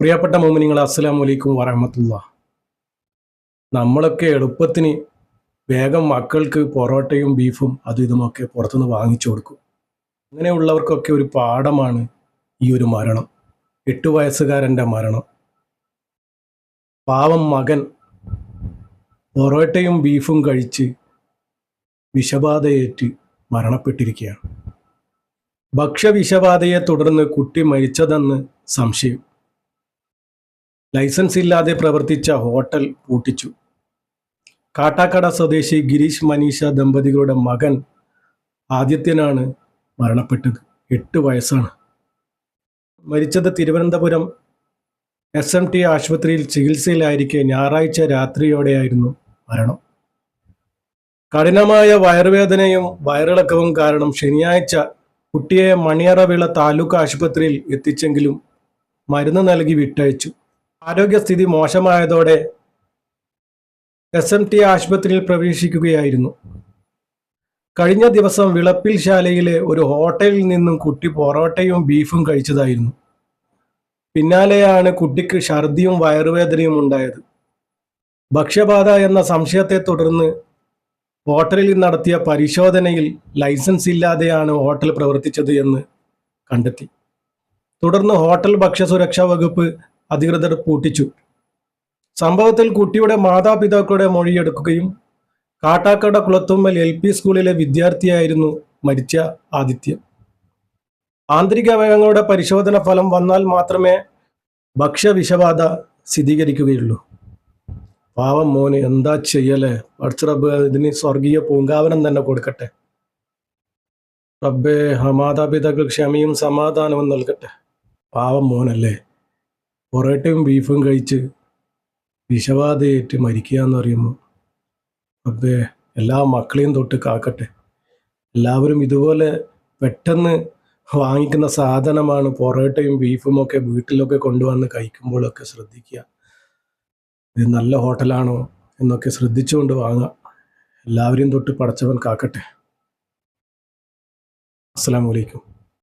പ്രിയപ്പെട്ട മോമിനിങ്ങൾ അസ്സലാം വലൈക്കും വറഹമത്തുള്ള. നമ്മളൊക്കെ എളുപ്പത്തിന് വേഗം മക്കൾക്ക് പൊറോട്ടയും ബീഫും അതും ഇതുമൊക്കെ പുറത്തുനിന്ന് വാങ്ങിച്ചു കൊടുക്കും. അങ്ങനെയുള്ളവർക്കൊക്കെ ഒരു പാഠമാണ് ഈ ഒരു മരണം. എട്ട് വയസ്സുകാരന്റെ മരണം. പാവം മകൻ പൊറോട്ടയും ബീഫും കഴിച്ച് വിഷബാധയേറ്റ് മരണപ്പെട്ടിരിക്കുകയാണ്. ഭക്ഷ്യവിഷബാധയെ തുടർന്ന് കുട്ടി മരിച്ചതെന്ന് സംശയം. ലൈസൻസ് ഇല്ലാതെ പ്രവർത്തിച്ച ഹോട്ടൽ പൂട്ടിച്ചു. കാട്ടാക്കട സ്വദേശി ഗിരീഷ് മനീഷ ദമ്പതികളുടെ മകൻ ആദിത്യനാണ് മരണപ്പെട്ടത്. എട്ട് വയസ്സാണ്. മരിച്ചത് തിരുവനന്തപുരം എസ് എം ടി ആശുപത്രിയിൽ ചികിത്സയിലായിരിക്കെ ഞായറാഴ്ച രാത്രിയോടെയായിരുന്നു മരണം. കഠിനമായ വയറുവേദനയും വയറിളക്കവും കാരണം ശനിയാഴ്ച കുട്ടിയെ മണിയറവിള താലൂക്ക് ആശുപത്രിയിൽ എത്തിച്ചെങ്കിലും മരുന്ന് നൽകി വിട്ടയച്ചു. ആരോഗ്യസ്ഥിതി മോശമായതോടെ എസ് എം ടി ആശുപത്രിയിൽ പ്രവേശിക്കുകയായിരുന്നു. കഴിഞ്ഞ ദിവസം വിളപ്പിൽ ശാലയിലെ ഒരു ഹോട്ടലിൽ നിന്നും കുട്ടി പൊറോട്ടയും ബീഫും കഴിച്ചതായിരുന്നു. പിന്നാലെയാണ് കുട്ടിക്ക് ഛർദിയും വയറുവേദനയും ഉണ്ടായത്. ഭക്ഷ്യബാധ എന്ന സംശയത്തെ തുടർന്ന് ഹോട്ടലിൽ നടത്തിയ പരിശോധനയിൽ ലൈസൻസ് ഇല്ലാതെയാണ് ഹോട്ടൽ പ്രവർത്തിച്ചത് എന്ന് കണ്ടെത്തി. തുടർന്ന് ഹോട്ടൽ ഭക്ഷ്യസുരക്ഷാ വകുപ്പ് അധികൃതർ പൂട്ടിച്ചു. സംഭവത്തിൽ കുട്ടിയുടെ മാതാപിതാക്കളുടെ മൊഴിയെടുക്കുകയും കാട്ടാക്കട കുളത്തുമ്മൽ എൽ പി സ്കൂളിലെ വിദ്യാർത്ഥിയായിരുന്നു മരിച്ച ആദിത്യം. ആന്തരിക അവയവങ്ങളുടെ പരിശോധന ഫലം വന്നാൽ മാത്രമേ ഭക്ഷ്യവിഷബാധ സ്ഥിരീകരിക്കുകയുള്ളൂ. പാവം മോന് എന്താ ചെയ്യലേ? പഠിച്ച റബ്ബ് ഇതിന് സ്വർഗീയ പൂങ്കാവനം തന്നെ കൊടുക്കട്ടെ. റബ്ബേ മാതാപിതാക്കൾ ക്ഷമയും സമാധാനവും നൽകട്ടെ. പാവം മോനല്ലേ? പൊറോട്ടയും ബീഫും കഴിച്ച് വിഷബാധയേറ്റ് മരിക്കുക എന്ന് പറയുമ്പോൾ അബ്ബേ എല്ലാ മക്കളെയും തൊട്ട് കാക്കട്ടെ. എല്ലാവരും ഇതുപോലെ പെട്ടെന്ന് വാങ്ങിക്കുന്ന സാധനമാണ് പൊറോട്ടയും ബീഫും ഒക്കെ വീട്ടിലൊക്കെ കൊണ്ടുവന്ന് കഴിക്കുമ്പോഴൊക്കെ ശ്രദ്ധിക്കുക. ഇത് നല്ല ഹോട്ടലാണോ എന്നൊക്കെ ശ്രദ്ധിച്ചുകൊണ്ട് വാങ്ങാം എല്ലാവരെയും തൊട്ട് പടച്ചവൻ കാക്കട്ടെ. അസ്സാം വലൈക്കും